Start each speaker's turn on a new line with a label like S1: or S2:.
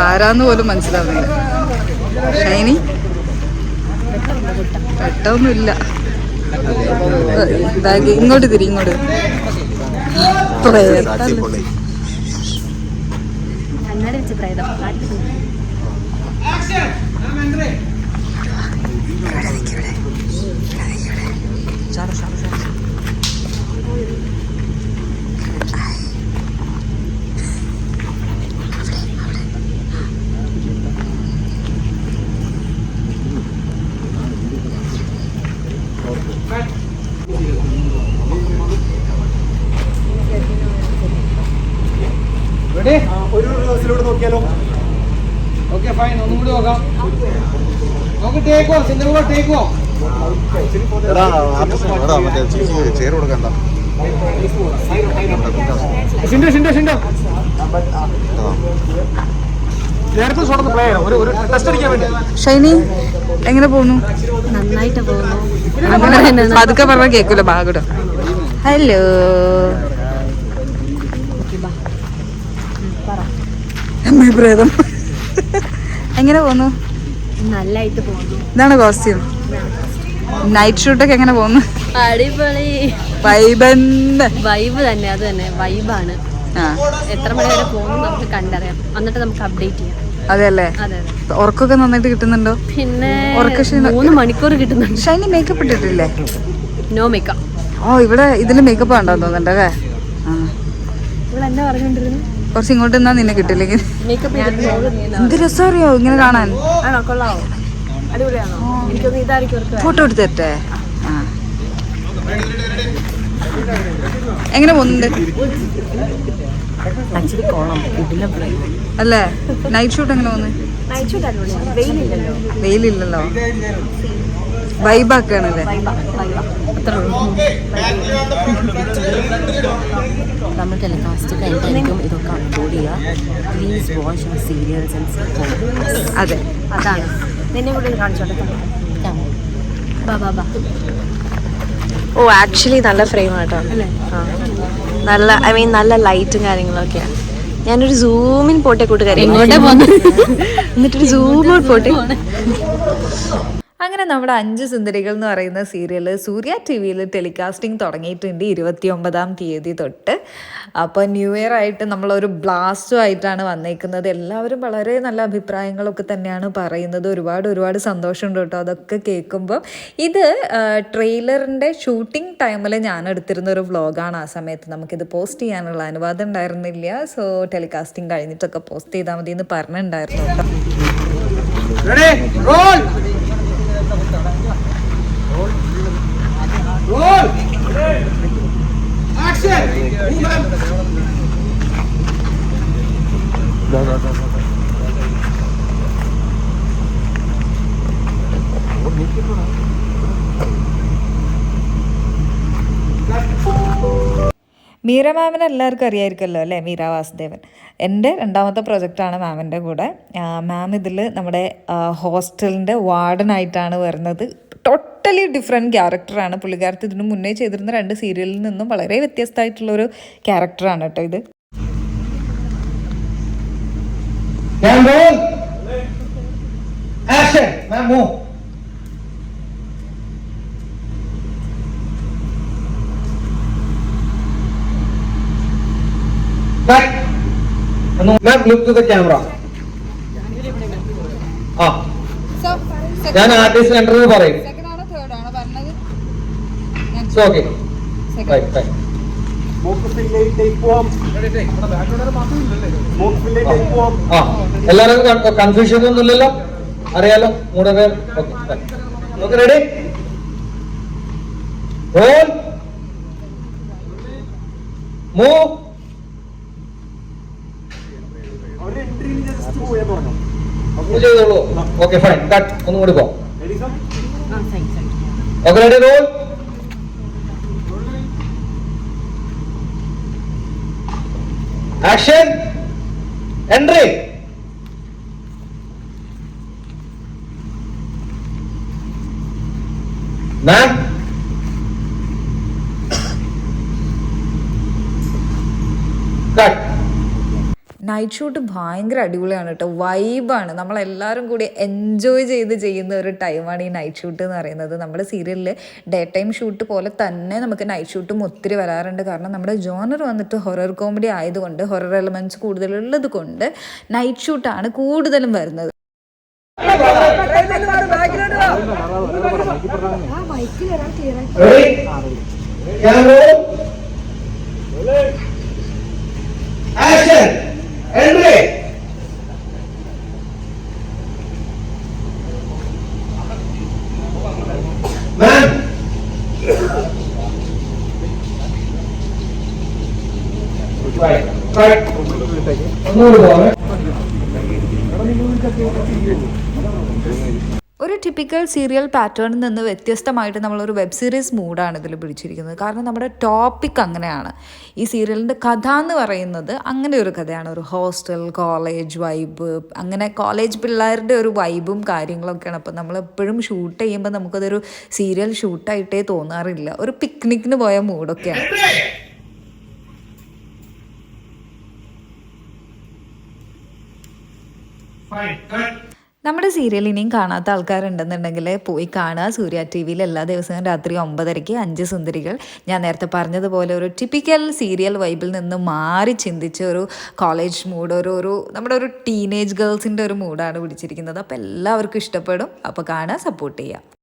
S1: ആരാന്ന് പോലും മനസ്സിലാവുന്നില്ല. ഷൈനി? വെട്ടമൊന്നുമില്ല ബാഗ് ഇങ്ങോട്ട് തിരി ഇങ്ങോട്ട്. പ്രേതം.
S2: കണ്ണട വെച്ച് പ്രേതം
S3: ഒരു റിവേഴ്സിലൂടെ നോക്കിയാലോ?
S4: ഓക്കെ ഫൈൻ ഒന്നും കൂടി നോക്കാം. നമുക്ക് ടേക്കോ സിന്ധു ടേക്കോ
S5: കൊടുക്കണ്ട.
S4: നേരത്തെ പ്ലേ ഒരു ഒരു ടെസ്റ്റ് അടിക്കാൻ വേണ്ടി.
S1: ഷൈനി എങ്ങനെ പോകുന്നു
S2: നന്നായിട്ട് പോകുന്നു
S1: പതുക്കെ പറഞ്ഞ കേൾക്കൂല ബാഗിടും ഹലോ അമ്മേ പ്രേതം? എങ്ങനെ പോന്നു?
S2: നല്ലായിട്ട് പോകുന്നു
S1: ഇതാണ് കോസ്റ്റ്യൂം നൈറ്റ് ഷൂട്ടൊക്കെ എങ്ങനെ പോകുന്നു
S2: അടിപൊളി.
S1: വൈബന്ന്
S2: വൈബ് തന്നെ അത് തന്നെ. വൈബാണ് എത്ര മണി വരെ പോകുന്നു നമുക്ക് കണ്ടറിയാം. എന്നിട്ട് നമുക്ക് അപ്ഡേറ്റ് ചെയ്യാം.
S1: അതെല്ലേ
S2: അതെ അതെ.
S1: ഉറക്കൊക്കെ നന്നായിട്ട് കിട്ടുന്നുണ്ടോ?
S2: പിന്നെ മൂന്ന് മണിക്കൂർ കിട്ടുന്നുണ്ട്.
S1: ഷൈനി മേക്കപ്പ് ഇട്ടിട്ടില്ലേ?
S2: നോ മേക്കപ്പ്
S1: ഓ ഇവിടെ ഇതിൽ മേക്കപ്പ് ഉണ്ടോ തോന്നുന്നുണ്ടോ അല്ലേ? ആ.
S2: ഇവിടെ എന്താ പറഞ്ഞോണ്ടിരുന്നു?
S1: കുറച്ച് ഇങ്ങോട്ട് നിന്നാ നിന്നെ കിട്ടില്ലെങ്കിൽ
S2: മേക്കപ്പ്
S1: എന്ത് രസമറിയോ ഇങ്ങനെ കാണാൻ? ഫോട്ടോ എടുത്തേ എങ്ങനെ പോകുന്നുണ്ട്? അല്ലേ? നൈറ്റ് ഷൂട്ട് എങ്ങനെ പോകുന്നു?
S2: നൈറ്റ് ഷൂട്ട് അടിപൊളിയാണ്. വെയിലില്ലല്ലോ.
S1: വെയിലില്ലല്ലോ. വൈബാക്കാണല്ലേ?
S6: നമ്മൾ ടെലികാസ്റ്റ് കഴിഞ്ഞിട്ടായിരിക്കും ഇതൊക്കെ അപ്ലോഡ് ചെയ്യുക. Please watch our serials and
S1: അതെ.
S2: അതാണ്. നിന്നെ കൂടെ കാണിച്ചോട്ടെ.
S7: ഓ ആക്ച്വലി നല്ല ഫ്രെയിം ആട്ടോ. നല്ല ഐ മീൻ നല്ല ലൈറ്റും കാര്യങ്ങളൊക്കെയാണ് ഞാനൊരു സൂമിൻ പോട്ടെ കൂട്ടുകാരി എന്നിട്ടൊരു സൂം ഔട്ട് പോട്ടെ
S1: അങ്ങനെ നമ്മുടെ അഞ്ച് സുന്ദരികൾ എന്ന് പറയുന്ന സീരിയൽ സൂര്യ ടി വിയിൽ ടെലികാസ്റ്റിംഗ് തുടങ്ങിയിട്ടുണ്ട് ഇരുപത്തി ഒമ്പതാം തീയതി തൊട്ട്. അപ്പോൾ ന്യൂ ഇയർ ആയിട്ട് നമ്മളൊരു ബ്ലാസ്റ്റും ആയിട്ടാണ് വന്നേക്കുന്നത്. എല്ലാവരും വളരെ നല്ല അഭിപ്രായങ്ങളൊക്കെ തന്നെയാണ് പറയുന്നത്. ഒരുപാട് ഒരുപാട് സന്തോഷമുണ്ട് കേട്ടോ അതൊക്കെ കേൾക്കുമ്പോൾ ഇത് ട്രെയിലറിന്റെ ഷൂട്ടിംഗ് ടൈമിൽ ഞാൻ എടുത്തിരുന്ന ഒരു വ്ളോഗാണ് ആ സമയത്ത്. നമുക്കിത് പോസ്റ്റ് ചെയ്യാനുള്ള അനുവാദം ഉണ്ടായിരുന്നില്ല. സോ ടെലികാസ്റ്റിംഗ് കഴിഞ്ഞിട്ടൊക്കെ പോസ്റ്റ് ചെയ്താൽ മതി എന്ന് പറഞ്ഞിട്ടുണ്ടായിരുന്നു കേട്ടോ
S4: ready roll roll action
S1: Meera മാമിനെ എല്ലാവർക്കും അറിയായിരിക്കുമല്ലോ അല്ലേ? മീര വാസുദേവൻ. എന്റെ രണ്ടാമത്തെ പ്രൊജക്റ്റാണ് മാമിന്റെ കൂടെ. മാം ഇതിൽ നമ്മുടെ ഹോസ്റ്റലിന്റെ വാർഡനായിട്ടാണ് വരുന്നത്. ടോട്ടലി ഡിഫറെന്റ് ക്യാരക്ടറാണ് പുള്ളിക്കാരത്ത് ഇതിനു മുന്നേ ചെയ്തിരുന്ന രണ്ട് സീരിയലിൽ നിന്നും വളരെ വ്യത്യസ്തമായിട്ടുള്ളൊരു ക്യാരക്ടറാണ് കേട്ടോ ഇത്.
S4: ഞാൻ roll action ma'am move ma'am look to the camera ആ. ഞാൻ ആർട്ടിസ്റ്റ് എന്റർ പറയും. ഓക്കെ ആ എല്ലാവരും കൺഫ്യൂഷൻ ഒന്നും ഇല്ലല്ലോ. അറിയാലോ മൂടെ പേർ ഓക്കെ റെഡി റോൾ മൂവ് ചെയ്തോളൂ. ഓക്കെ ഫൈൻ കട്ട് ഒന്നും കൂടി പോ okay ready roll action entry ma'am cut
S1: night shoot ഭയങ്കര അടിപൊളിയാണ് കേട്ടോ വൈബാണ് നമ്മളെല്ലാവരും കൂടി എൻജോയ് ചെയ്ത് ചെയ്യുന്ന ഒരു ടൈമാണ് ഈ നൈറ്റ് ഷൂട്ട് എന്ന് പറയുന്നത്. നമ്മുടെ സീരിയലിൽ ഡേ ടൈം ഷൂട്ട് പോലെ തന്നെ നമുക്ക് നൈറ്റ് ഷൂട്ടും ഒത്തിരി വരാറുണ്ട്. കാരണം നമ്മുടെ ജോണർ വന്നിട്ട് ഹൊറർ കോമഡി ആയതുകൊണ്ട് ഹൊറർ എലമെന്റ്സ് കൂടുതലുള്ളത് കൊണ്ട് നൈറ്റ് ഷൂട്ടാണ് കൂടുതലും വരുന്നത്.
S4: Ready? Man. Right. Right. ഒന്നുകൂടി പോകാമേ
S1: ഒരു ടിപ്പിക്കൽ സീരിയൽ പാറ്റേണിൽ നിന്ന് വ്യത്യസ്തമായിട്ട് നമ്മളൊരു വെബ് സീരീസ് മൂഡാണ് ഇതിൽ പിടിച്ചിരിക്കുന്നത്. കാരണം നമ്മുടെ ടോപ്പിക് അങ്ങനെയാണ്. ഈ സീരിയലിന്റെ കഥ എന്ന് പറയുന്നത് അങ്ങനെ ഒരു കഥയാണ്. ഒരു ഹോസ്റ്റൽ കോളേജ് വൈബ് അങ്ങനെ കോളേജ് പിള്ളേരുടെ ഒരു വൈബും കാര്യങ്ങളൊക്കെയാണ്. അപ്പോൾ നമ്മൾ എപ്പോഴും ഷൂട്ട് ചെയ്യുമ്പോൾ നമുക്കതൊരു സീരിയൽ ഷൂട്ടായിട്ടേ തോന്നാറില്ല. ഒരു പിക്നിക്കിന് പോയ മൂഡൊക്കെയാണ് നമ്മുടെ സീരിയൽ ഇനിയും കാണാത്ത ആൾക്കാരുണ്ടെന്നുണ്ടെങ്കിൽ പോയി കാണുക. സൂര്യ ടി വിയിൽ എല്ലാ ദിവസവും രാത്രി ഒമ്പതരയ്ക്ക് അഞ്ച് സുന്ദരികൾ. ഞാൻ നേരത്തെ പറഞ്ഞതുപോലെ ഒരു ടിപ്പിക്കൽ സീരിയൽ വൈബിൽ നിന്ന് മാറി ചിന്തിച്ച ഒരു കോളേജ് മൂഡ് ഒരു ഒരു നമ്മുടെ ഒരു ടീനേജ് ഗേൾസിന്റെ ഒരു മൂഡാണ് പിടിച്ചിരിക്കുന്നത്. അപ്പോൾ എല്ലാവർക്കും ഇഷ്ടപ്പെടും. അപ്പോൾ കാണുക സപ്പോർട്ട് ചെയ്യുക.